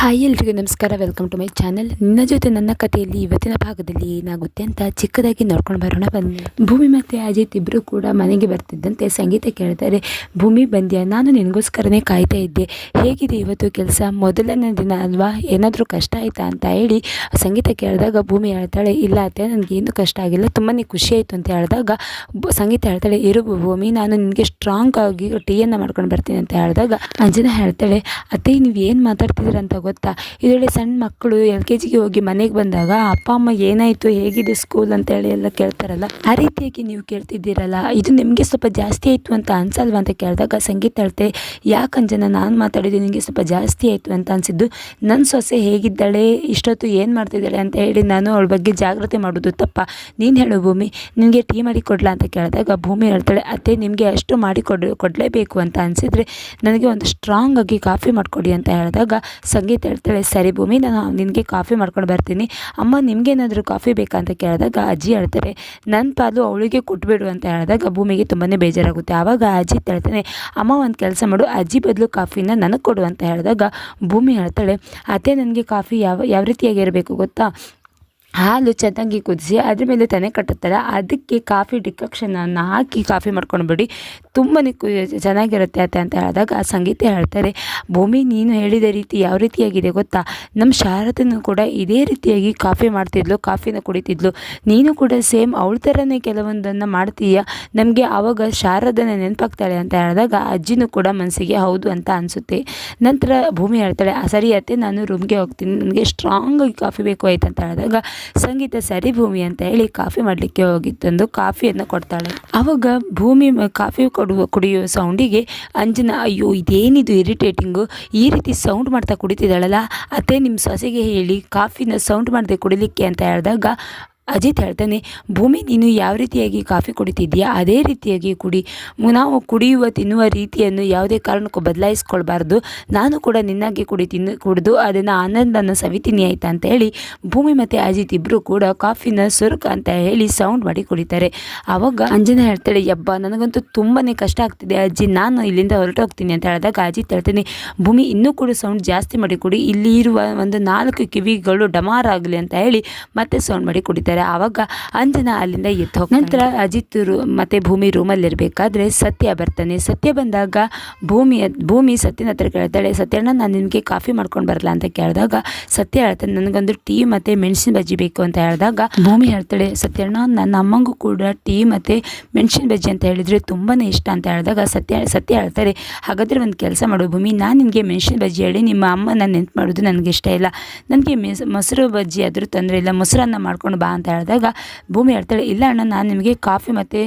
Hi ಎಲ್ರಿಗೂ ನಮಸ್ಕಾರ welcome to my channel ನಿನ್ನ ಜೊತೆ ನನ್ನ ಕಥೆಯಲ್ಲಿ ಇವತ್ತಿನ ಭಾಗದಲ್ಲಿ ಏನಾಗುತ್ತೆ ಅಂತ ಚಿಕ್ಕದಾಗಿ ನೋಡ್ಕೊಂಡು ಬರೋಣ ಬನ್ನಿ. ಭೂಮಿ ಮತ್ತು ಅಜಿತ್ ಇಬ್ಬರು ಕೂಡ ಮನೆಗೆ ಬರ್ತಿದ್ದಂತೆ ಸಂಗೀತ ಕೇಳ್ತಾರೆ, ಭೂಮಿ ಬಂದ್ಯಾ? ನಾನು ನಿನಗೋಸ್ಕರನೇ ಕಾಯ್ತಾ ಇದ್ದೆ. ಹೇಗಿದೆ ಇವತ್ತು ಕೆಲಸ? ಮೊದಲನೇ ದಿನ ಅಲ್ವಾ? ಏನಾದರೂ ಕಷ್ಟ ಆಯಿತಾ? ಅಂತ ಹೇಳಿ ಸಂಗೀತ ಕೇಳಿದಾಗ ಭೂಮಿ ಹೇಳ್ತಾಳೆ, ಇಲ್ಲ ಅತ್ತೆ ನನಗೇನು ಕಷ್ಟ ಆಗಿಲ್ಲ. ತುಂಬಾ ಖುಷಿ ಆಯಿತು, ಅಂತ ಹೇಳಿದಾಗ ಸಂಗೀತ ಹೇಳ್ತಾಳೆ, ಇರು ಭೂಮಿ, ನಾನು ನಿನಗೆ ಸ್ಟ್ರಾಂಗ್ ಆಗಿ ಟೀಯನ್ನು ಮಾಡ್ಕೊಂಡು ಬರ್ತೀನಿ, ಅಂತ ಹೇಳಿದಾಗ ಅಂಜನಾ ಹೇಳ್ತಾಳೆ, ಅತ್ತೆ, ನೀವು ಏನು ಮಾತಾಡ್ತಿದ್ದೀರ ಅಂತ ಗೊತ್ತಾ? ಇದರಲ್ಲಿ ಸಣ್ಣ ಮಕ್ಕಳು ಎಲ್ ಕೆ ಜಿಗೆ ಹೋಗಿ ಮನೆಗೆ ಬಂದಾಗ ಅಪ್ಪ, ಅಮ್ಮ ಏನಾಯಿತು, ಹೇಗಿದೆ ಸ್ಕೂಲ್ ಅಂತೇಳಿ ಎಲ್ಲ ಕೇಳ್ತಾರಲ್ಲ? ಆ ರೀತಿಯಾಗಿ ನೀವು ಕೇಳ್ತಿದ್ದೀರಲ್ಲ? ಇದು ನಿಮಗೆ ಸ್ವಲ್ಪ ಜಾಸ್ತಿ ಆಯಿತು ಅಂತ ಅನ್ಸಲ್ವಾ ಅಂತ ಕೇಳಿದಾಗ, ಸಂಗೀತ ಹೇಳ್ತೆ ಯಾಕಂಜನ ನಾನು ಮಾತಾಡಿದ್ದು ನಿಮಗೆ ಸ್ವಲ್ಪ ಜಾಸ್ತಿ ಆಯಿತು ಅಂತ ಅನಿಸಿದ್ದು ನನ್ನ ಸೊಸೆ ಹೇಗಿದ್ದಾಳೆ, ಇಷ್ಟೊತ್ತು ಏನು ಮಾಡ್ತಿದ್ದಾಳೆ ಅಂತ ಹೇಳಿ ನಾನು ಅವಳ ಬಗ್ಗೆ ಜಾಗ್ರತೆ ಮಾಡೋದು ತಪ್ಪ? ನೀನು ಹೇಳು ಭೂಮಿ, ನಿನಗೆ ಟೀ ಮಾಡಿ ಕೊಡ್ಲಾ ಅಂತ ಕೇಳಿದಾಗ ಭೂಮಿ ಹೇಳ್ತಾಳೆ, ಅತ್ತೆ, ನಿಮಗೆ ಅಷ್ಟು ಮಾಡಿ ಕೊಡ್, ಕೊಡಲೇಬೇಕು ಅಂತ ಅನಿಸಿದರೆ ನನಗೆ ಒಂದು ಸ್ಟ್ರಾಂಗ್ ಆಗಿ ಕಾಫಿ ಮಾಡಿಕೊಡಿ ಅಂತ ಹೇಳಿದಾಗ, ಸಂಗೀತ ಹೇಳ್ತಾಳೆ, ಸರಿ ಭೂಮಿ, ನಾನು ನಿನಗೆ ಕಾಫಿ ಮಾಡ್ಕೊಂಡು ಬರ್ತೀನಿ. ಅಮ್ಮ ನಿಮಗೇನಾದರೂ ಕಾಫಿ ಬೇಕಾ? ಅಂತ ಕೇಳಿದಾಗ ಅಜ್ಜಿ ಹೇಳ್ತಾರೆ ನನ್ನ ಪಾಲು ಅವಳಿಗೆ ಕೊಟ್ಬಿಡು ಅಂತ ಹೇಳಿದಾಗ ಭೂಮಿಗೆ ತುಂಬಾ ಬೇಜಾರಾಗುತ್ತೆ. ಆವಾಗ ಅಜ್ಜಿ ಹೇಳ್ತಾನೆ, ಅಮ್ಮ, ಒಂದು ಕೆಲಸ ಮಾಡು. ಅಜ್ಜಿ ಬದಲು ಕಾಫಿನ ನನಗೆ ಕೊಡು ಅಂತ ಹೇಳಿದಾಗ ಭೂಮಿ ಹೇಳ್ತಾಳೆ, ಅತ್ತೆ, ನನಗೆ ಕಾಫಿ ಯಾವ ಯಾವ ರೀತಿಯಾಗಿರಬೇಕು ಗೊತ್ತಾ? ಹಾಲು ಚೆನ್ನಾಗಿ ಕುದಿಸಿ ಅದ್ರ ಮೇಲೆ ತನೆ ಕಟ್ಟುತ್ತಲ್ಲ ಅದಕ್ಕೆ ಕಾಫಿ ಡಿಕಾಕ್ಷನನ್ನು ಹಾಕಿ ಕಾಫಿ ಮಾಡ್ಕೊಂಡ್ಬಿಡಿ. ತುಂಬಾ ಕು ಚೆನ್ನಾಗಿರುತ್ತೆ ಅತ್ತೆ ಅಂತ ಹೇಳಿದಾಗ ಆ ಸಂಗೀತ ಹೇಳ್ತಾರೆ. ಭೂಮಿ ನೀನು ಹೇಳಿದ ರೀತಿ ಯಾವ ರೀತಿಯಾಗಿದೆ ಗೊತ್ತಾ? ನಮ್ಮ ಶಾರದನು ಕೂಡ ಇದೇ ರೀತಿಯಾಗಿ ಕಾಫಿ ಮಾಡ್ತಿದ್ಲು ಕಾಫಿನ ಕುಡಿತಿದ್ಲು. ನೀನು ಕೂಡ ಸೇಮ್ ಅವಳ ಥರನೇ ಕೆಲವೊಂದನ್ನು ಮಾಡ್ತೀಯ? ನಮಗೆ ಆವಾಗ ಶಾರದನ ನೆನಪಾಗ್ತಾಳೆ ಅಂತ ಹೇಳಿದಾಗ ಅಜ್ಜಿನೂ ಕೂಡ ಮನಸ್ಸಿಗೆ ಹೌದು ಅಂತ ಅನಿಸುತ್ತೆ. ನಂತರ ಭೂಮಿ ಹೇಳ್ತಾಳೆ "ಆ, ಸರಿ ಅತ್ತೆ ನಾನು ರೂಮ್ಗೆ ಹೋಗ್ತೀನಿ. ನನಗೆ ಸ್ಟ್ರಾಂಗಾಗಿ ಕಾಫಿ ಬೇಕು ಆಯ್ತು ಅಂತ ಹೇಳಿದಾಗ ಸಂಗೀತ ಸರಿ ಭೂಮಿ ಅಂತ ಹೇಳಿ ಕಾಫಿ ಮಾಡಲಿಕ್ಕೆ ಹೋಗಿತ್ತಂದು ತಂದು ಕಾಫಿಯನ್ನು ಕೊಡ್ತಾಳೆ. ಆವಾಗ ಭೂಮಿ ಕಾಫಿ ಕೊಡುವ, ಕುಡಿಯುವ ಸೌಂಡಿಗೆ ಅಂಜನ, ಅಯ್ಯೋ, ಇದೇನಿದು ಇರಿಟೇಟಿಂಗು ಈ ರೀತಿ ಸೌಂಡ್ ಮಾಡ್ತಾ ಕುಡಿತಿದ್ದಾಳಲ್ಲ? ಅದೇ ನಿಮ್ಮ ಸೊಸೆಗೆ ಹೇಳಿ, ಕಾಫಿನ ಸೌಂಡ್ ಮಾಡದೆ ಕುಡಿಲಿಕ್ಕೆ ಅಂತ ಹೇಳಿದಾಗ ಅಜಿತ್ ಹೇಳ್ತಾನೆ, ಭೂಮಿ, ನೀನು ಯಾವ ರೀತಿಯಾಗಿ ಕಾಫಿ ಕುಡಿತಿದ್ದೀಯಾ? ಅದೇ ರೀತಿಯಾಗಿ ಕುಡಿ. ನಾವು ಕುಡಿಯುವ, ತಿನ್ನುವ ರೀತಿಯನ್ನು ಯಾವುದೇ ಕಾರಣಕ್ಕೂ ಬದಲಾಯಿಸ್ಕೊಳ್ಬಾರ್ದು. ನಾನು ಕೂಡ ನಿನ್ನಾಗಿ ಕುಡಿ, ತಿನ್ನು, ಕುಡಿದು ಅದನ್ನು ಆನಂದನ ಸವಿತೀನಿ ಆಯಿತಾ? ಅಂತ ಹೇಳಿ ಭೂಮಿ ಮತ್ತು ಅಜಿತ್ ಇಬ್ಬರು ಕೂಡ ಕಾಫಿನ ಸುರುಕ ಅಂತ ಹೇಳಿ ಸೌಂಡ್ ಮಾಡಿ ಕುಡಿತಾರೆ. ಆವಾಗ ಅಂಜನ ಹೇಳ್ತಾಳೆ, ಯಬ್ಬ, ನನಗಂತೂ ತುಂಬಾ ಕಷ್ಟ ಆಗ್ತಿದೆ ಅಜ್ಜಿ. ನಾನು ಇಲ್ಲಿಂದ ಹೊರಟೋಗ್ತೀನಿ ಅಂತ ಹೇಳಿದಾಗ ಅಜಿತ್ ಹೇಳ್ತಾನೆ, ಭೂಮಿ, ಇನ್ನೂ ಕೂಡ ಸೌಂಡ್ ಜಾಸ್ತಿ ಮಾಡಿ ಕುಡಿ. ಇಲ್ಲಿ ಇರುವ ಒಂದು ನಾಲ್ಕು ಕಿವಿಗಳು ಡಮಾರ್ ಆಗಲಿ ಅಂತ ಹೇಳಿ ಮತ್ತೆ ಸೌಂಡ್ ಮಾಡಿ ಕುಡಿತಾರೆ. ಆವಾಗ ಅಂಜನಾ ಅಲ್ಲಿಂದ ಎದ್ದು ಹೋಗಿ ನಂತರ ಅಜಿತ್ ರೂ, ಮತ್ತೆ ಭೂಮಿ ರೂಮಲ್ಲಿರಬೇಕಾದ್ರೆ ಸತ್ಯ ಬರ್ತಾನೆ. ಸತ್ಯ ಬಂದಾಗ ಭೂಮಿ ಭೂಮಿ ಸತ್ಯನ ಹತ್ರ ಕೇಳ್ತಾಳೆ, ಸತ್ಯಣ್ಣ, ನಾನು ನಿನಗೆ ಕಾಫಿ ಮಾಡ್ಕೊಂಡು ಬರಲ್ಲ ಅಂತ ಕೇಳಿದಾಗ ಸತ್ಯ ಹೇಳ್ತಾನೆ, ನನಗೊಂದು ಟೀ ಮತ್ತೆ ಮೆಣಸಿನ ಬಜ್ಜಿ ಬೇಕು. ಅಂತ ಹೇಳಿದಾಗ ಭೂಮಿ ಹೇಳ್ತಾಳೆ, ಸತ್ಯಣ್ಣ ನನ್ನ ಅಮ್ಮಂಗೂ ಕೂಡ ಟೀ ಮತ್ತೆ ಮೆಣಸಿನ ಬಜ್ಜಿ ಅಂತ ಹೇಳಿದ್ರೆ ತುಂಬಾ ಇಷ್ಟ. ಅಂತ ಹೇಳಿದಾಗ ಸತ್ಯ ಸತ್ಯ ಹೇಳ್ತಾರೆ, ಹಾಗಾದರೆ ಒಂದು ಕೆಲಸ ಮಾಡು ಭೂಮಿ, ನಾನು ನಿನಗೆ ಮೆಣಸಿನ ಬಜ್ಜಿ ಹೇಳಿ ನಿಮ್ಮ ಅಮ್ಮನ ನೆನ್ಪು ಮಾಡೋದು ನನಗೆ ಇಷ್ಟ ಇಲ್ಲ. ನನಗೆ ಮೆಸ್, ಮೊಸರು ಬಜ್ಜಿ ಆದರೂ ತೊಂದರೆ ಇಲ್ಲ. ಮೊಸರನ್ನ ಮಾಡ್ಕೊಂಡು ಬಾ ಅಂತ ಹೇಳಿದಾಗ, ಭೂಮಿ ಹೇಳ್ತಾಳೆ, ಇಲ್ಲ ಅಣ್ಣ, ನಾನು ನಿಮಗೆ ಕಾಫಿ ಮತ್ತು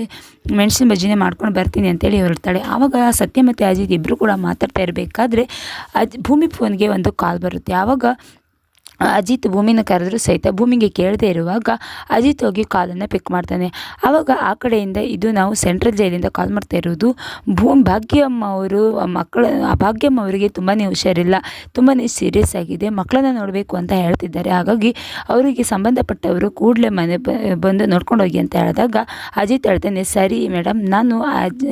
ಮೆಣಸಿನ ಬಜ್ಜಿನೇ ಮಾಡ್ಕೊಂಡು ಬರ್ತೀನಿ ಅಂತೇಳಿ ಹೊರಡ್ತಾಳೆ ಆವಾಗ ಸತ್ಯ ಮತ್ತು ಅಜಿತ್ ಇಬ್ಬರು ಕೂಡ ಮಾತಾಡ್ತಾ ಇರಬೇಕಾದ್ರೆ, ಅಜ್ ಭೂಮಿ ಫೋನ್ಗೆ ಒಂದು ಕಾಲ್ ಬರುತ್ತೆ. ಆವಾಗ ಅಜಿತ್ ಭೂಮಿನ ಕರೆದ್ರು ಸಹಿತ ಭೂಮಿಗೆ ಕೇಳದೆ ಇರುವಾಗ ಅಜಿತ್ ಹೋಗಿ ಕಾಲನ್ನು ಪಿಕ್ ಮಾಡ್ತಾನೆ. ಆವಾಗ ಆ ಕಡೆಯಿಂದ ಇದು ನಾವು ಸೆಂಟ್ರಲ್ ಜೈಲಿಂದ ಕಾಲ್ ಮಾಡ್ತಾ ಇರೋದು ಭೂಮಿ ಭಾಗ್ಯಮ್ಮ ಅವರು ಮಕ್ಕಳ ಭಾಗ್ಯಮ್ಮ ಅವರಿಗೆ ತುಂಬಾ ಹುಷಾರಿಲ್ಲ. ತುಂಬಾ ಸೀರಿಯಸ್ ಆಗಿದೆ. ಮಕ್ಕಳನ್ನ ನೋಡಬೇಕು ಅಂತ ಹೇಳ್ತಿದ್ದಾರೆ. ಹಾಗಾಗಿ ಅವರಿಗೆ ಸಂಬಂಧಪಟ್ಟವರು ಕೂಡಲೇ ಮನೆ ಬಂದು ನೋಡ್ಕೊಂಡು ಹೋಗಿ ಅಂತ ಹೇಳಿದಾಗ ಅಜಿತ್ ಹೇಳ್ತಾನೆ, ಸರಿ ಮೇಡಮ್ ನಾನು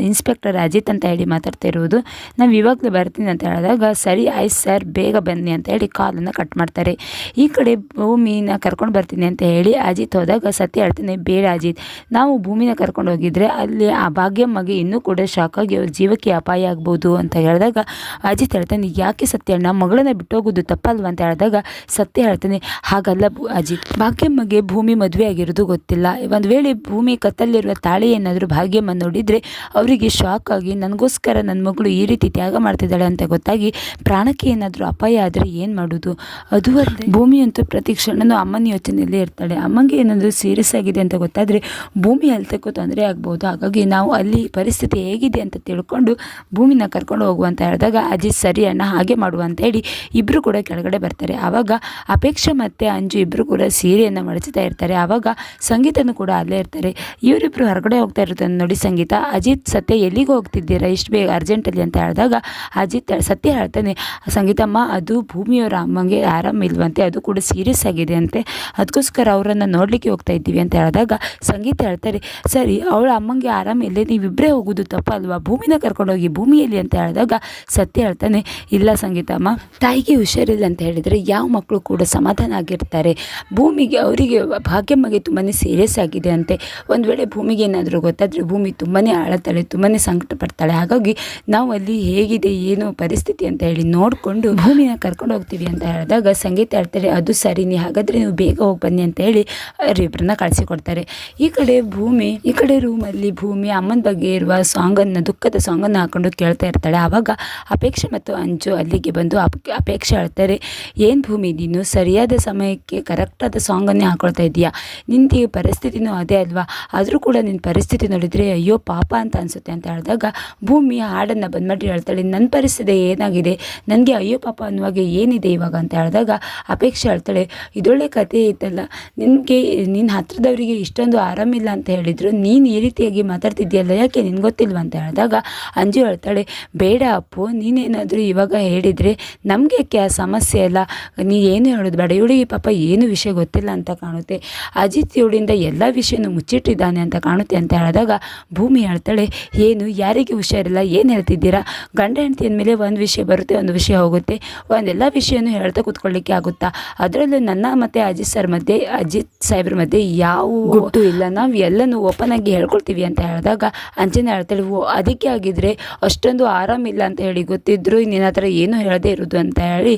ಇನ್ಸ್ಪೆಕ್ಟರ್ ಅಜಿತ್ ಅಂತ ಹೇಳಿ ಮಾತಾಡ್ತಾ ಇರೋದು ನಾವು ಇವಾಗಲೇ ಬರ್ತೀನಿ ಅಂತ ಹೇಳಿದಾಗ, ಸರಿ, ಆಯ್ತು ಸರ್ ಬೇಗ ಬನ್ನಿ ಅಂತ ಹೇಳಿ ಕಾಲನ್ನು ಕಟ್ ಮಾಡ್ತಾರೆ. ಈ ಕಡೆ ಭೂಮಿನ ಕರ್ಕೊಂಡು ಬರ್ತೀನಿ ಅಂತ ಹೇಳಿ ಅಜಿತ್ ಹೋದಾಗ ಸತ್ಯ ಹೇಳ್ತಾನೆ, ಬೇಡ ಅಜಿತ್, ನಾವು ಭೂಮಿನ ಕರ್ಕೊಂಡು ಹೋಗಿದ್ರೆ ಅಲ್ಲಿ ಆ ಭಾಗ್ಯಮ್ಮಗೆ ಇನ್ನೂ ಕೂಡ ಶಾಕ್ ಆಗಿ ಅವ್ರ ಜೀವಕ್ಕೆ ಅಪಾಯ ಆಗ್ಬೋದು ಅಂತ ಹೇಳಿದಾಗ ಅಜಿತ್ ಹೇಳ್ತಾನೆ, ಯಾಕೆ ಸತ್ಯಣ್ಣ ಮಗಳನ್ನ ಬಿಟ್ಟೋಗೋದು ತಪ್ಪಲ್ವ? ಅಂತ ಹೇಳಿದಾಗ ಸತ್ಯ ಹೇಳ್ತಾನೆ, ಹಾಗಲ್ಲ ಅಜಿತ್ ಭಾಗ್ಯಮ್ಮಗೆ ಭೂಮಿ ಮದುವೆ ಆಗಿರೋದು ಗೊತ್ತಿಲ್ಲ. ಒಂದು ವೇಳೆ ಭೂಮಿ ಕತ್ತಲ್ಲಿರುವ ತಾಳಿ ಏನಾದರೂ ಭಾಗ್ಯಮ್ಮ ನೋಡಿದರೆ ಅವರಿಗೆ ಶಾಕ್ ಆಗಿ ನನಗೋಸ್ಕರ ನನ್ನ ಮಗಳು ಈ ರೀತಿ ತ್ಯಾಗ ಮಾಡ್ತಿದ್ದಾಳೆ ಅಂತ ಗೊತ್ತಾಗಿ ಪ್ರಾಣಕ್ಕೆ ಏನಾದರೂ ಅಪಾಯ ಆದರೆ ಏನು ಮಾಡೋದು? ಅದು ಅಲ್ಲದೆ ಭೂಮಿ ಅಂತೂ ಪ್ರತಿ ಕ್ಷಣನೂ ಅಮ್ಮನ ಯೋಚನೆಯಲ್ಲೇ ಇರ್ತಾಳೆ. ಅಮ್ಮಂಗೆ ಏನಾದರೂ ಸೀರಿಯಸ್ ಆಗಿದೆ ಅಂತ ಗೊತ್ತಾದರೆ ಭೂಮಿ ಹೆಲ್ತಕ್ಕೂ ತೊಂದರೆ ಆಗ್ಬೋದು. ಹಾಗಾಗಿ ನಾವು ಅಲ್ಲಿ ಪರಿಸ್ಥಿತಿ ಹೇಗಿದೆ ಅಂತ ತಿಳ್ಕೊಂಡು ಭೂಮಿನ ಕರ್ಕೊಂಡು ಹೋಗುವಂತ ಹೇಳಿದಾಗ ಅಜಿತ್ ಸರಿ ಅಣ್ಣ, ಹಾಗೆ ಮಾಡುವ ಅಂತ ಹೇಳಿ ಇಬ್ಬರು ಕೂಡ ಕೆಳಗಡೆ ಬರ್ತಾರೆ. ಆವಾಗ ಅಪೇಕ್ಷೆ ಮತ್ತು ಅಂಜು ಇಬ್ಬರು ಕೂಡ ಸೀರೆಯನ್ನು ಮಡಚ್ತಾ ಇರ್ತಾರೆ. ಆವಾಗ ಸಂಗೀತನೂ ಕೂಡ ಅಲ್ಲೇ ಇರ್ತಾರೆ. ಇವರಿಬ್ಬರು ಹೊರಗಡೆ ಹೋಗ್ತಾ ಇರೋದನ್ನು ನೋಡಿ ಸಂಗೀತ, ಅಜಿತ್, ಸತ್ಯ ಎಲ್ಲಿಗೆ ಹೋಗ್ತಿದ್ದೀರಾ? ಇಷ್ಟು ಬೇಗ ಅರ್ಜೆಂಟಲ್ಲಿ ಅಂತ ಹೇಳಿದಾಗ, ಅಜಿತ್, ಸತ್ಯ ಹೇಳ್ತಾನೆ, ಸಂಗೀತಮ್ಮ, ಅದು ಭೂಮಿಯವರ ಅಮ್ಮಂಗೆ ಆರಾಮಿಲ್ವಂತೆ ಇಲ್ವಂತೆ ಅದು ಕೂಡ ಸೀರಿಯಸ್ ಆಗಿದೆ ಅಂತೆ. ಅದಕ್ಕೋಸ್ಕರ ಅವರನ್ನು ನೋಡಲಿಕ್ಕೆ ಹೋಗ್ತಾ ಇದ್ದೀವಿ ಅಂತ ಹೇಳಿದಾಗ ಸಂಗೀತ ಹೇಳ್ತಾರೆ ಸರಿ, ಅವಳ ಅಮ್ಮಂಗೆ ಆರಾಮಿಲ್ಲ ನೀವಿಬ್ಬರೇ ಹೋಗೋದು ತಪ್ಪಲ್ವಾ ಭೂಮಿನ ಕರ್ಕೊಂಡೋಗಿ ಭೂಮಿಯಲ್ಲಿ ಅಂತ ಹೇಳಿದಾಗ ಸತ್ಯ ಹೇಳ್ತಾನೆ, ಇಲ್ಲ ಸಂಗೀತಮ್ಮ ತಾಯಿಗೆ ಹುಷಾರಿಲ್ಲ ಅಂತ ಹೇಳಿದರೆ ಯಾವ ಮಕ್ಕಳು ಕೂಡ ಸಮಾಧಾನ ಆಗಿರ್ತಾರೆ. ಭೂಮಿಗೆ, ಅವರಿಗೆ ಭಾಗ್ಯಮ್ಮಗೆ ತುಂಬಾ ಸೀರಿಯಸ್ ಆಗಿದೆ ಅಂತೆ. ಒಂದು ವೇಳೆ ಭೂಮಿಗೆ ಏನಾದರೂ ಗೊತ್ತಾದರೆ ಭೂಮಿ ತುಂಬಾ ಆಳತಾಳೆ ತುಂಬಾ ಸಂಕಟ ಪಡ್ತಾಳೆ. ಹಾಗಾಗಿ ನಾವು ಅಲ್ಲಿ ಹೇಗಿದೆ, ಏನು ಪರಿಸ್ಥಿತಿ ಅಂತ ಹೇಳಿ ನೋಡಿಕೊಂಡು ಭೂಮಿನ ಕರ್ಕೊಂಡು ಹೋಗ್ತೀವಿ ಅಂತ ಹೇಳಿದಾಗ ಸಂಗೀತ ಹೇಳ್ತಾರೆ ಅದು ಸರಿನಿ ಹಾಗಾದರೆ ನೀವು ಬೇಗ ಹೋಗಿ ಬನ್ನಿ ಅಂತ ಹೇಳಿ ಅವರಿಬ್ಬರನ್ನ ಕಳಿಸಿಕೊಡ್ತಾರೆ. ಈ ಕಡೆ ಭೂಮಿ, ಈ ಕಡೆ ರೂಮಲ್ಲಿ ಭೂಮಿ ಅಮ್ಮನ ಬಗ್ಗೆ ಇರುವ ಸಾಂಗನ್ನು ದುಃಖದ ಸಾಂಗನ್ನು ಹಾಕೊಂಡು ಕೇಳ್ತಾ ಇರ್ತಾಳೆ. ಆವಾಗ ಅಪೇಕ್ಷೆ ಮತ್ತು ಅಂಜು ಅಲ್ಲಿಗೆ ಬಂದು ಅಪ್- ಅಪೇಕ್ಷೆ ಹೇಳ್ತಾರೆ, ಏನು ಭೂಮಿ, ನೀನು ಸರಿಯಾದ ಸಮಯಕ್ಕೆ ಕರೆಕ್ಟಾದ ಸಾಂಗನ್ನೇ ಹಾಕೊಳ್ತಾ ಇದೀಯಾ ಈ ಪರಿಸ್ಥಿತಿನೂ ಅದೇ ಅಲ್ವಾ? ಆದರೂ ಕೂಡ ನಿನ್ನ ಪರಿಸ್ಥಿತಿ ನೋಡಿದರೆ ಅಯ್ಯೋ ಪಾಪ ಅಂತ ಅನಿಸುತ್ತೆ ಅಂತ ಹೇಳಿದಾಗ ಭೂಮಿ ಹಾಡನ್ನು ಬಂದ್ ಮಾಡಿ ಹೇಳ್ತಾಳೆ ನನ್ನ ಪರಿಸ್ಥಿತಿ ಏನಾಗಿದೆ? ನನಗೆ ಅಯ್ಯೋ ಪಾಪ ಅನ್ನುವಾಗ ಏನಿದೆ ಇವಾಗ? ಅಂತ ಹೇಳಿದಾಗ ಅಪೇಕ್ಷೆ ಹೇಳ್ತಾಳೆ ಇದೊಳ್ಳೆ ಕತೆ ಐತಲ್ಲ ನಿನಗೆ ನಿನ್ನ ಹತ್ರದವರಿಗೆ ಇಷ್ಟೊಂದು ಆರಾಮಿಲ್ಲ ಅಂತ ಹೇಳಿದರು, ನೀನು ಈ ರೀತಿಯಾಗಿ ಮಾತಾಡ್ತಿದ್ದೀಯಲ್ಲ ಯಾಕೆ ನಿನ್ಗೆ ಗೊತ್ತಿಲ್ವ? ಅಂತ ಹೇಳಿದಾಗ ಅಂಜು ಹೇಳ್ತಾಳೆ, ಬೇಡ ಅಪ್ಪು, ನೀನೇನಾದರೂ ಇವಾಗ ಹೇಳಿದರೆ ನಮಗೆ ಯಾಕೆ ಆ ಸಮಸ್ಯೆ ಅಲ್ಲ ನೀ ಏನು ಹೇಳೋದು ಬೇಡ ಇವಳಿಗೆ ಪಾಪ ಏನು ವಿಷಯ ಗೊತ್ತಿಲ್ಲ ಅಂತ ಕಾಣುತ್ತೆ, ಅಜಿತ್ ಇವಳಿಂದ ಎಲ್ಲ ವಿಷಯನೂ ಮುಚ್ಚಿಟ್ಟಿದ್ದಾನೆ ಅಂತ ಕಾಣುತ್ತೆ ಅಂತ ಹೇಳಿದಾಗ ಭೂಮಿ ಹೇಳ್ತಾಳೆ, ಏನು, ಯಾರಿಗೆ ಹುಷಾರಿಲ್ಲ, ಏನು ಹೇಳ್ತಿದ್ದೀರಾ? ಗಂಡ ಹೆಂಡತಿ ಅಂದಮೇಲೆ ಒಂದು ವಿಷಯ ಬರುತ್ತೆ, ಒಂದು ವಿಷಯ ಹೋಗುತ್ತೆ, ಒಂದೆಲ್ಲ ವಿಷಯನೂ ಹೇಳ್ತಾ ಕೂತ್ಕೊಳ್ಳಿಕ್ಕೆ ಆಗುತ್ತಾ? ಅದರಲ್ಲೂ ನನ್ನ ಮತ್ತು ಅಜಿತ್ ಸರ್ ಮಧ್ಯೆ ಅಜಿತ್ ಸಾಹೇಬ್ರ ಮಧ್ಯೆ ಯಾವ ಗುಟ್ಟು ಇಲ್ಲ. ನಾವು ಎಲ್ಲನೂ ಓಪನ್ ಆಗಿ ಹೇಳ್ಕೊಳ್ತೀವಿ ಅಂತ ಹೇಳಿದಾಗ ಅಂಜನ ಹೇಳ್ತಾಳೆ ಓ ಅದಕ್ಕೆ ಆಗಿದ್ರೆ ಅಷ್ಟೊಂದು ಆರಾಮಿಲ್ಲ ಅಂತ ಹೇಳಿ ಗೊತ್ತಿದ್ರು ನಿನ್ನ ಹತ್ರ ಏನು ಹೇಳದೇ ಇರೋದು ಅಂತ ಹೇಳಿ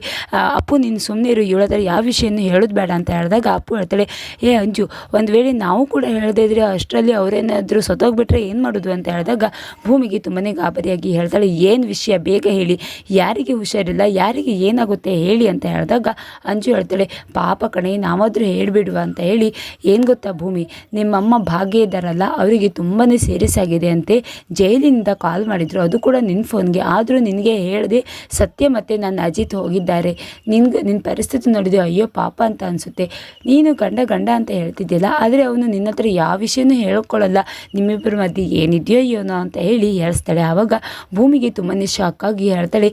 ಅಪ್ಪು ನೀನು ಸುಮ್ಮನೆ ಇರು ಇವಳ ಹತ್ರ ಯಾವ ವಿಷಯನೂ ಹೇಳೋದು ಬೇಡ ಅಂತ ಹೇಳಿದಾಗ ಅಪ್ಪು ಹೇಳ್ತಾಳೆ ಏ ಅಂಜು ಒಂದು ವೇಳೆ ನಾವು ಕೂಡ ಹೇಳದೇ ಇದ್ರೆ ಅಷ್ಟರಲ್ಲಿ ಅವರೇನಾದರೂ ಸತ್ತೋಗ್ಬಿಟ್ರೆ ಏನು ಮಾಡೋದು? ಅಂತ ಹೇಳಿದಾಗ ಭೂಮಿಗೆ ತುಂಬನೇ ಗಾಬರಿಯಾಗಿ ಹೇಳ್ತಾಳೆ ಏನು ವಿಷಯ? ಬೇಗ ಹೇಳಿ. ಯಾರಿಗೆ ಹುಷಾರಿಲ್ಲ? ಯಾರಿಗೆ ಏನಾಗುತ್ತೆ? ಹೇಳಿ ಅಂತ ಹೇಳಿದಾಗ ಅಂಜು ಹೇಳ್ತಾಳೆ, ಪಾಪ ಕಣೆ, ನಾವಾದರೂ ಹೇಳಿಬಿಡುವ ಅಂತ ಹೇಳಿ, ಏನು ಗೊತ್ತಾ ಭೂಮಿ? ನಿಮ್ಮಮ್ಮ ಭಾಗ್ಯ ಇದ್ದಾರಲ್ಲ ಅವರಿಗೆ ತುಂಬಾ ಸೀರಿಯಸ್ ಆಗಿದೆ ಅಂತೆ. ಜೈಲಿನಿಂದ ಕಾಲ್ ಮಾಡಿದರು, ಅದು ಕೂಡ ನಿನ್ನ ಫೋನ್ಗೆ ಆದರೂ ನಿನಗೆ ಹೇಳಿದೆ ಸತ್ಯ ಮತ್ತು ನನ್ನ ಅಜಿತ್ ಹೋಗಿದ್ದಾರೆ. ನಿನ್ಗೆ ನಿನ್ನ ಪರಿಸ್ಥಿತಿ ನೋಡಿದೆ ಅಯ್ಯೋ ಪಾಪ ಅಂತ ಅನಿಸುತ್ತೆ. ನೀನು ಗಂಡ ಗಂಡ ಅಂತ ಹೇಳ್ತಿದ್ದಿಲ್ಲ ಆದರೆ ಅವನು ನಿನ್ನ ಹತ್ರ ಯಾವ ವಿಷಯನೂ ಹೇಳ್ಕೊಳ್ಳಲ್ಲ ನಿಮ್ಮಿಬ್ಬರ ಮಧ್ಯೆ ಏನಿದೆಯೋ ಅಯ್ಯೋನೋ ಅಂತ ಹೇಳಿ ಹೇಳಿಸ್ತಾಳೆ. ಆವಾಗ ಭೂಮಿಗೆ ತುಂಬಾ ಆಗಿ ಹೇಳ್ತಾಳೆ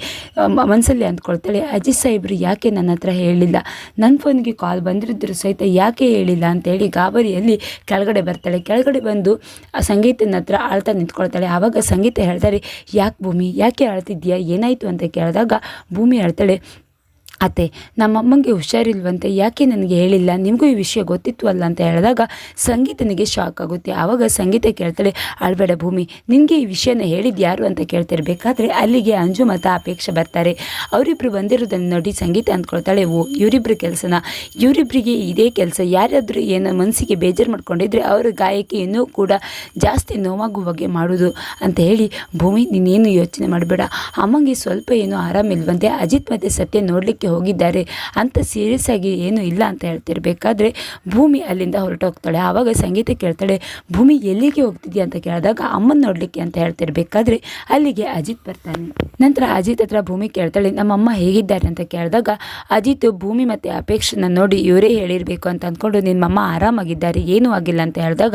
ಮನಸ್ಸಲ್ಲಿ ಅಂದ್ಕೊಳ್ತಾಳೆ, ಅಜಿತ್ ಸಾಹೇಬ್ರು ಯಾಕೆ ನನ್ನ ಹತ್ರ ಹೇಳಿಲ್ಲ ನನ್ನ ಫೋನ್ಗೆ ಕಾಲ್ ಬಂದಿರಿದ್ರು ಸಹಿತ ಯಾಕೆ ಹೇಳಿಲ್ಲ ಅಂತೇಳಿ ಗಾಬರಿಯಲ್ಲಿ ಕೆಳಗಡೆ ಬರ್ತಾಳೆ. ಕೆಳಗಡೆ ಬಂದು ಆ ಸಂಗೀತನ ಹತ್ರ ಆಳ್ತಾ ನಿಂತ್ಕೊಳ್ತಾಳೆ. ಆವಾಗ ಸಂಗೀತ ಹೇಳ್ತಾರೆ, ಯಾಕೆ ಭೂಮಿ, ಯಾಕೆ ಅಳ್ತಿದ್ಯಾ ಏನಾಯಿತು? ಅಂತ ಕೇಳಿದಾಗ ಭೂಮಿ ಹೇಳ್ತಾಳೆ ಅತ್ತೆ ನಮ್ಮಮ್ಮಂಗೆ ಹುಷಾರಿಲ್ವಂತೆ, ಯಾಕೆ ನನಗೆ ಹೇಳಿಲ್ಲ? ನಿಮಗೂ ಈ ವಿಷಯ ಗೊತ್ತಿತ್ತು ಅಲ್ಲ ಅಂತ ಹೇಳಿದಾಗ ಸಂಗೀತನಿಗೆ ಶಾಕ್ ಆಗುತ್ತೆ. ಆವಾಗ ಸಂಗೀತ ಕೇಳ್ತಾಳೆ ಅಳ್ಬೇಡ ಭೂಮಿ, ನಿನಗೆ ಈ ವಿಷಯನ ಹೇಳಿದ್ದು ಯಾರು ಅಂತ ಕೇಳ್ತಿರ್ಬೇಕಾದ್ರೆ ಅಲ್ಲಿಗೆ ಅಂಜು ಮತ್ತು ಅಪೇಕ್ಷೆ ಬರ್ತಾರೆ. ಅವರಿಬ್ಬರು ಬಂದಿರೋದನ್ನು ನೋಡಿ ಸಂಗೀತ ಅಂದ್ಕೊಳ್ತಾಳೆ, ಓ ಇವರಿಬ್ಬರ ಕೆಲಸನ? ಇವರಿಬ್ಬರಿಗೆ ಇದೇ ಕೆಲಸ, ಯಾರಾದರೂ ಏನೋ ಮನಸ್ಸಿಗೆ ಬೇಜಾರು ಮಾಡ್ಕೊಂಡಿದ್ರೆ ಅವರ ಗಾಯಕ್ಕೆ ಇನ್ನೂ ಕೂಡ ಜಾಸ್ತಿ ನೋವಾಗುವಾಗೆ ಮಾಡೋದು ಅಂತ ಹೇಳಿ, ಭೂಮಿ, ನೀನೇನು ಯೋಚನೆ ಮಾಡಬೇಡ. ಅಮ್ಮಂಗೆ ಸ್ವಲ್ಪ ಏನೂ ಆರಾಮಿಲ್ವಂತೆ. ಅಜಿತ್ ಮತ್ತು ಸತ್ಯ ನೋಡಲಿಕ್ಕೆ ಹೋಗಿದ್ದಾರೆ. ಅಂತ ಸೀರಿಯಸ್ ಆಗಿ ಏನೂ ಇಲ್ಲ ಅಂತ ಹೇಳ್ತಿರ್ಬೇಕಾದ್ರೆ ಭೂಮಿ ಅಲ್ಲಿಂದ ಹೊರಟೋಗ್ತಾಳೆ. ಆವಾಗ ಸಂಗೀತ ಕೇಳ್ತಾಳೆ, ಭೂಮಿ ಎಲ್ಲಿಗೆ ಹೋಗ್ತಿದ್ಯಾ? ಅಂತ ಕೇಳಿದಾಗ, ಅಮ್ಮನ ನೋಡಲಿಕ್ಕೆ ಅಂತ ಹೇಳ್ತಿರ್ಬೇಕಾದ್ರೆ, ಅಲ್ಲಿಗೆ ಅಜಿತ್ ಬರ್ತಾನೆ. ನಂತರ ಅಜಿತ್ ಹತ್ರ ಭೂಮಿ ಕೇಳ್ತಾಳೆ, ನಮ್ಮಮ್ಮ ಹೇಗಿದ್ದಾರೆ? ಅಂತ ಕೇಳಿದಾಗ, ಅಜಿತ್ ಭೂಮಿ ಮತ್ತು ಅಪೇಕ್ಷನ ನೋಡಿ ಇವರೇ ಹೇಳಿರಬೇಕು ಅಂತ ಅಂದ್ಕೊಂಡು ನಿಮ್ಮಮ್ಮ ಆರಾಮಾಗಿದ್ದಾರೆ, ಏನೂ ಆಗಿಲ್ಲ ಅಂತ ಹೇಳಿದಾಗ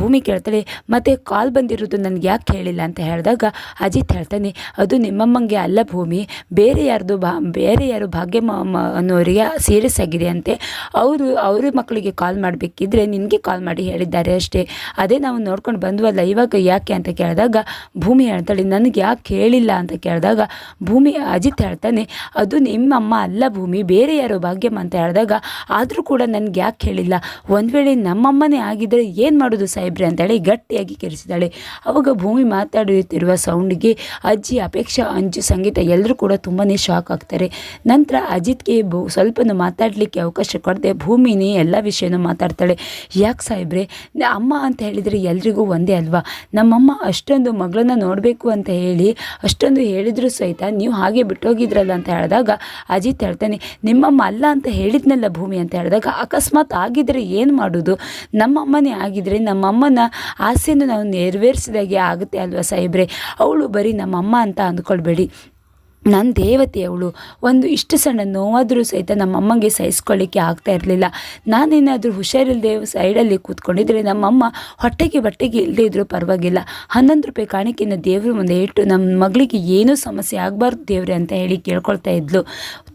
ಭೂಮಿ ಕೇಳ್ತಾಳೆ, ಮತ್ತೆ ಕಾಲ್ ಬಂದಿರೋದು ನನಗೆ ಯಾಕೆ ಹೇಳಿಲ್ಲ? ಅಂತ ಹೇಳಿದಾಗ, ಅಜಿತ್ ಹೇಳ್ತಾನೆ, ಅದು ನಿಮ್ಮಮ್ಮಂಗೆ ಅಲ್ಲ ಭೂಮಿ, ಬೇರೆ ಯಾರ್ದು ಬೇರೆ ಯಾರು ಭಾಗ್ಯಮ್ಮ ಅನ್ನೋರಿಗೆ ಸೀರಿಯಸ್ ಆಗಿದೆ ಅಂತೆ, ಅವರು, ಅವ್ರ ಮಕ್ಕಳಿಗೆ ಕಾಲ್ ಮಾಡಬೇಕಿದ್ರೆ ನಿನಗೆ ಕಾಲ್ ಮಾಡಿ ಹೇಳಿದ್ದಾರೆ ಅಷ್ಟೇ, ಅದೇ ನಾವು ನೋಡ್ಕೊಂಡು ಬಂದ್ವಲ್ಲ, ಇವಾಗ ಯಾಕೆ? ಅಂತ ಕೇಳಿದಾಗ, ಭೂಮಿ ಹೇಳ್ತಾಳೆ, ನನಗೆ ಯಾಕೆ ಹೇಳಿಲ್ಲ? ಅಂತ ಕೇಳಿದಾಗ, ಭೂಮಿ ಅಜಿತ್ ಹೇಳ್ತಾನೆ, ಅದು ನಿಮ್ಮಮ್ಮ ಅಲ್ಲ ಭೂಮಿ, ಬೇರೆ ಯಾರೋ ಭಾಗ್ಯಮ್ಮ ಅಂತ ಹೇಳಿದಾಗ, ಆದರೂ ಕೂಡ ನನಗೆ ಯಾಕೆ ಹೇಳಿಲ್ಲ? ಒಂದು ವೇಳೆ ನಮ್ಮಮ್ಮನೇ ಆಗಿದ್ದರೆ ಏನು ಮಾಡೋದು ಸಾಹೇಬ್ರೆ? ಅಂತೇಳಿ ಗಟ್ಟಿಯಾಗಿ ಕೆರೆಸಿದ್ದಾಳೆ ಅವಾಗ ಭೂಮಿ ಮಾತಾಡುತ್ತಿರುವ ಸೌಂಡಿಗೆ ಅಜ್ಜಿ ಅಪೇಕ್ಷಾ, ಅಂಜು, ಸಂಗೀತ ಎಲ್ಲರೂ ಕೂಡ ತುಂಬಾ ಶಾಕ್ ಆಗ್ತಾರೆ. ನಂತರ ಅಜಿತ್ಗೆ ಬು ಸ್ವಲ್ಪನೂ ಮಾತಾಡಲಿಕ್ಕೆ ಅವಕಾಶ ಕೊಡದೆ ಭೂಮಿನೇ ಎಲ್ಲ ವಿಷಯನೂ ಮಾತಾಡ್ತಾಳೆ. ಯಾಕೆ ಸಾಹೇಬ್ರೆ ಅಮ್ಮ ಅಂತ ಹೇಳಿದರೆ ಎಲ್ರಿಗೂ ಒಂದೇ ಅಲ್ವಾ? ನಮ್ಮಮ್ಮ ಅಷ್ಟೊಂದು ಮಗಳನ್ನ ನೋಡಬೇಕು ಅಂತ ಹೇಳಿ, ಅಷ್ಟೊಂದು ಹೇಳಿದ್ರು ಸಹಿತ ನೀವು ಹಾಗೆ ಬಿಟ್ಟೋಗಿದ್ರಲ್ಲ ಅಂತ ಹೇಳಿದಾಗ, ಅಜಿತ್ ಹೇಳ್ತಾನೆ, ನಿಮ್ಮಮ್ಮ ಅಲ್ಲ ಅಂತ ಹೇಳಿದ್ನಲ್ಲ ಭೂಮಿ ಅಂತ ಹೇಳಿದಾಗ, ಅಕಸ್ಮಾತ್ ಆಗಿದ್ರೆ ಏನು ಮಾಡೋದು? ನಮ್ಮಮ್ಮನೇ ಆಗಿದ್ರೆ ನಮ್ಮಮ್ಮನ ಆಸೆಯನ್ನು ನಾವು ನೆರವೇರಿಸಿದಾಗೆ ಆಗುತ್ತೆ ಅಲ್ವಾ ಸಾಹೇಬ್ರೆ? ಅವಳು ಬರೀ ನಮ್ಮಮ್ಮ ಅಂತ ಅಂದ್ಕೊಳ್ಬೇಡಿ. ನನ್ನ ದೇವತೆ ಅವಳು. ಒಂದು ಇಷ್ಟು ಸಣ್ಣ ನೋವಾದರೂ ಸಹಿತ ನಮ್ಮಮ್ಮಂಗೆ ಸಹಿಸ್ಕೊಳ್ಳಿಕ್ಕೆ ಆಗ್ತಾ ಇರಲಿಲ್ಲ. ನಾನೇನಾದರೂ ಹುಷಾರಿಲ್ಲದೆ ಸೈಡಲ್ಲಿ ಕೂತ್ಕೊಂಡಿದ್ರೆ ನಮ್ಮಮ್ಮ ಹೊಟ್ಟೆಗೆ ಬಟ್ಟೆಗೆ ಇಲ್ಲದೆ ಇದ್ದರೂ ಪರವಾಗಿಲ್ಲ. ಹನ್ನೊಂದು ರೂಪಾಯಿ ಕಾಣಿಕೆಯನ್ನು ದೇವ್ರ ಮುಂದೆ ಇಟ್ಟು ನಮ್ಮ ಮಗಳಿಗೆ ಏನೂ ಸಮಸ್ಯೆ ಆಗಬಾರ್ದು ದೇವ್ರೆ ಅಂತ ಹೇಳಿ ಕೇಳ್ಕೊಳ್ತಾ ಇದ್ಲು.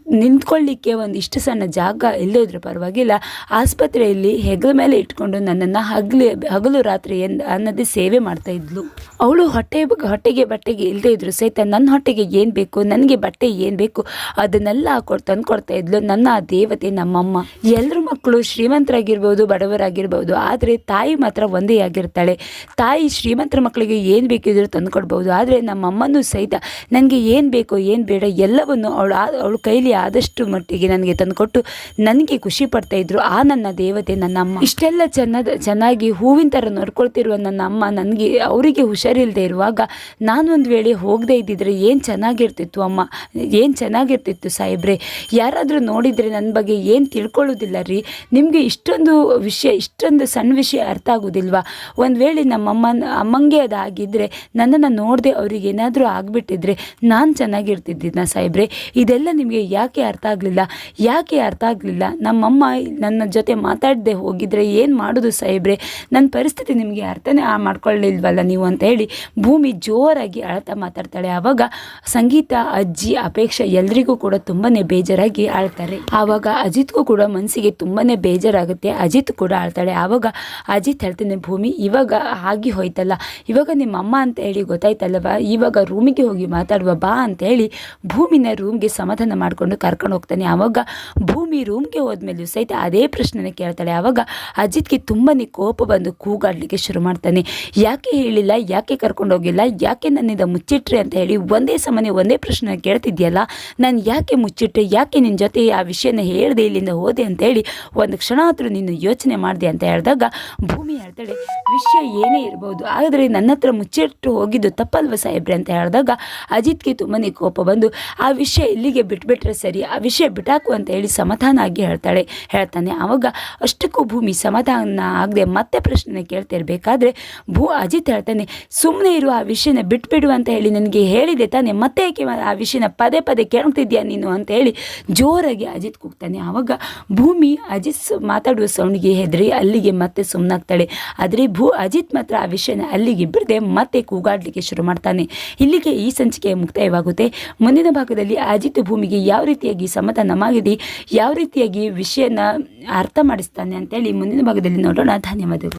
ನಿಂತ್ಕೊಳ್ಳಿಕ್ಕೆ ಒಂದು ಇಷ್ಟು ಸಣ್ಣ ಜಾಗ ಇಲ್ಲದೇ ಇದ್ರೂ ಪರವಾಗಿಲ್ಲ. ಆಸ್ಪತ್ರೆಯಲ್ಲಿ ಹೆಗಲ ಮೇಲೆ ಇಟ್ಕೊಂಡು ನನ್ನನ್ನು ಹಗಲಿ, ಹಗಲು ರಾತ್ರಿ ಎಂದ, ಅನ್ನದೇ ಸೇವೆ ಮಾಡ್ತಾ ಇದ್ಲು. ಅವಳು ಹೊಟ್ಟೆ, ಹೊಟ್ಟೆಗೆ ಬಟ್ಟೆಗೆ ಇಲ್ಲದೆ ಇದ್ರು ಸಹಿತ ನನ್ನ ಹೊಟ್ಟೆಗೆ ಏನು ಬೇಕು, ನನಗೆ ಬಟ್ಟೆ ಏನು ಬೇಕು, ಅದನ್ನೆಲ್ಲ ಹಾಕೊಡ್ ತಂದು ಕೊಡ್ತಾ ಇದ್ಲು ನನ್ನ ದೇವತೆ ನಮ್ಮಮ್ಮ. ಎಲ್ಲರ ಮಕ್ಕಳು ಶ್ರೀಮಂತರಾಗಿರ್ಬೋದು, ಬಡವರಾಗಿರ್ಬೋದು, ಆದರೆ ತಾಯಿ ಮಾತ್ರ ಒಂದೇ ಆಗಿರ್ತಾಳೆ. ತಾಯಿ ಶ್ರೀಮಂತರ ಮಕ್ಕಳಿಗೆ ಏನು ಬೇಕಿದ್ರು ತಂದು ಕೊಡ್ಬೋದು ಆದರೆ ನಮ್ಮಮ್ಮನೂ ಸಹಿತ ನನಗೆ ಏನು ಬೇಕೋ ಏನು ಬೇಡ ಎಲ್ಲವನ್ನು ಅವಳು ಅವಳು ಕೈಲಿ ಆದಷ್ಟು ಮಟ್ಟಿಗೆ ನನಗೆ ತಂದುಕೊಟ್ಟು ನನಗೆ ಖುಷಿ ಪಡ್ತಾ ಇದ್ರು ಆ ನನ್ನ ದೇವತೆ ನನ್ನ ಅಮ್ಮ. ಇಷ್ಟೆಲ್ಲ ಚೆನ್ನದ, ಚೆನ್ನಾಗಿ ಹೂವಿನ ಥರ ನೋಡ್ಕೊಳ್ತಿರುವ ನನ್ನ ಅಮ್ಮ ನನಗೆ ಅವರಿಗೆ ಹುಷಾರಿಲ್ಲದೆ ಇರುವಾಗ ನಾನು ಒಂದು ವೇಳೆ ಹೋಗದೇ ಇದ್ದಿದ್ರೆ ಏನು ಚೆನ್ನಾಗಿರ್ತಿತ್ತು ಅಮ್ಮ? ಏನು ಚೆನ್ನಾಗಿರ್ತಿತ್ತು ಸಾಹೇಬ್ರೆ? ಯಾರಾದರೂ ನೋಡಿದರೆ ನನ್ನ ಬಗ್ಗೆ ಏನು ತಿಳ್ಕೊಳ್ಳೋದಿಲ್ಲ ರೀ? ನಿಮಗೆ ಇಷ್ಟೊಂದು ವಿಷಯ, ಇಷ್ಟೊಂದು ಸಣ್ಣ ವಿಷಯ ಅರ್ಥ ಆಗೋದಿಲ್ವಾ? ಒಂದು ವೇಳೆ ನಮ್ಮಮ್ಮ ಅಮ್ಮಂಗೆ ಅದು ಆಗಿದ್ದರೆ ನನ್ನನ್ನು ನೋಡದೆ ಅವ್ರಿಗೆ ಏನಾದರೂ ಆಗಿಬಿಟ್ಟಿದ್ರೆ ನಾನು ನಾ ಸಾಹೇಬ್ರೆ? ಇದೆಲ್ಲ ನಿಮಗೆ ಯಾಕೆ ಅರ್ಥ ಆಗಲಿಲ್ಲ? ಯಾಕೆ ಅರ್ಥ ಆಗಲಿಲ್ಲ? ನಮ್ಮಮ್ಮ ನನ್ನ ಜೊತೆ ಮಾತಾಡದೆ ಹೋಗಿದ್ರೆ ಏನು ಮಾಡೋದು ಸಾಹೇಬ್ರೆ? ನನ್ನ ಪರಿಸ್ಥಿತಿ ನಿಮಗೆ ಅರ್ಥನೇ ಮಾಡ್ಕೊಳ್ಳಿಲ್ವಲ್ಲ ನೀವು ಅಂತ ಹೇಳಿ ಭೂಮಿ ಜೋರಾಗಿ ಅಳ್ತಾ ಮಾತಾಡ್ತಾಳೆ. ಆವಾಗ ಸಂಗೀತ, ಅಜ್ಜಿ ಅಪೇಕ್ಷೆ ಎಲ್ರಿಗೂ ಕೂಡ ತುಂಬಾ ಬೇಜಾರಾಗಿ ಆಳ್ತಾರೆ. ಆವಾಗ ಅಜಿತ್ಗೂ ಕೂಡ ಮನಸ್ಸಿಗೆ ತುಂಬಾ ಬೇಜಾರಾಗುತ್ತೆ. ಅಜಿತ್ ಕೂಡ ಆಳ್ತಾಳೆ. ಆವಾಗ ಅಜಿತ್ ಹೇಳ್ತಾನೆ, ಭೂಮಿ, ಇವಾಗ ಆಗಿ ಹೋಯ್ತಲ್ಲ. ಇವಾಗ ನಿಮ್ಮ ಅಮ್ಮ ಅಂತ ಹೇಳಿ ಗೊತ್ತಾಯ್ತಲ್ಲವಾ? ಇವಾಗ ರೂಮಿಗೆ ಹೋಗಿ ಮಾತಾಡುವ ಬಾ ಅಂತ ಹೇಳಿ ಭೂಮಿನ ರೂಮ್ಗೆ ಸಮಾಧಾನ ಮಾಡಿಕೊಂಡು ಕರ್ಕೊಂಡು ಹೋಗ್ತಾನೆ. ಆವಾಗ ಭೂಮಿ ರೂಮ್ಗೆ ಹೋದ್ಮೇಲೂ ಸಹಿತ ಅದೇ ಪ್ರಶ್ನೆನ ಕೇಳ್ತಾಳೆ. ಆವಾಗ ಅಜಿತ್ಗೆ ತುಂಬಾ ಕೋಪ ಬಂದು ಕೂಗಾಡ್ಲಿಕ್ಕೆ ಶುರು ಮಾಡ್ತಾನೆ. ಯಾಕೆ ಹೇಳಿಲ್ಲ? ಯಾಕೆ ಕರ್ಕೊಂಡು ಹೋಗಿಲ್ಲ? ಯಾಕೆ ನನ್ನಿಂದ ಮುಚ್ಚಿಟ್ರಿ ಅಂತ ಹೇಳಿ ಒಂದೇ ಸಮನೆ ಒಂದೇ ಪ್ರಶ್ನೆ ಕೇಳ್ತಿದ್ಯಲ್ಲ? ನಾನು ಯಾಕೆ ಮುಚ್ಚಿಟ್ರೆ? ಯಾಕೆ ನಿನ್ನ ಜೊತೆ ಆ ವಿಷಯನ ಹೇಳಿದೆ ಇಲ್ಲಿಂದ ಹೋದೆ ಅಂತ ಹೇಳಿ ಒಂದು ಕ್ಷಣ ಆದರೂ ನೀನು ಯೋಚನೆ ಮಾಡಿದೆ ಅಂತ ಹೇಳಿದಾಗ ಭೂಮಿ ಹೇಳ್ತಾಳೆ, ವಿಷಯ ಏನೇ ಇರಬಹುದು ಆದರೆ ನನ್ನ ಹತ್ರ ಮುಚ್ಚಿಟ್ಟು ಹೋಗಿದ್ದು ತಪ್ಪಲ್ವ ಸಾಹೇಬ್ರೆ? ಅಂತ ಹೇಳಿದಾಗ ಅಜಿತ್ಗೆ ತುಂಬಾ ಕೋಪ ಬಂದು, ಆ ವಿಷಯ ಇಲ್ಲಿಗೆ ಬಿಟ್ಬಿಟ್ರೆ ಸರಿ ಆ ವಿಷಯ ಬಿಟಾಕು ಅಂತ ಹೇಳಿ ಸಮಾಧಾನ ಆಗಿ ಹೇಳ್ತಾಳೆ. ಹೇಳ್ತಾನೆ ಆವಾಗ ಅಷ್ಟಕ್ಕೂ ಭೂಮಿ ಸಮಾಧಾನ ಆಗದೆ ಮತ್ತೆ ಪ್ರಶ್ನೆ ಕೇಳ್ತಿರ್ಬೇಕಾದ್ರೆ ಭೂ ಅಜಿತ್ ಹೇಳ್ತಾನೆ ಸುಮ್ಮನೆ ಇರು ಆ ವಿಷಯನ ಬಿಟ್ಬಿಡು ಅಂತ ಹೇಳಿ ನನಗೆ ಹೇಳಿದೆ ತಾನೆ, ಮತ್ತೆ ಏಕೆ ಆ ವಿಷಯನ ಪದೇ ಪದೇ ಕೇಳ್ತಿದ್ಯಾ ನೀನು? ಅಂತ ಹೇಳಿ ಜೋರಾಗಿ ಅಜಿತ್ ಕೂಗ್ತಾನೆ. ಆವಾಗ ಭೂಮಿ ಅಜಿತ್ ಮಾತಾಡುವ ಸೌಂಡ್ಗೆ ಹೆದರಿ ಅಲ್ಲಿಗೆ ಮತ್ತೆ ಸುಮ್ಮನಾಗ್ತಾಳೆ ಆದರೆ ಭೂ ಅಜಿತ್ ಮಾತ್ರ ಆ ವಿಷಯನ ಅಲ್ಲಿಗೆ ಬಿಡದೆ ಮತ್ತೆ ಕೂಗಾಡಲಿಕ್ಕೆ ಶುರು ಮಾಡ್ತಾನೆ. ಇಲ್ಲಿಗೆ ಈ ಸಂಚಿಕೆ ಮುಕ್ತಾಯವಾಗುತ್ತೆ. ಮುಂದಿನ ಭಾಗದಲ್ಲಿ ಅಜಿತ್ ಭೂಮಿಗೆ ಯಾವ ರೀತಿಯಾಗಿ ಸಮಾಧಾನ ಮಾಡಿದೆ ಯಾವ ರೀತಿಯಾಗಿ ವಿಷಯನ ಅರ್ಥ ಮಾಡಿಸ್ತಾನೆ ಅಂತೇಳಿ ಮುಂದಿನ ಭಾಗದಲ್ಲಿ ನೋಡೋಣ. ಧನ್ಯವಾದಗಳು.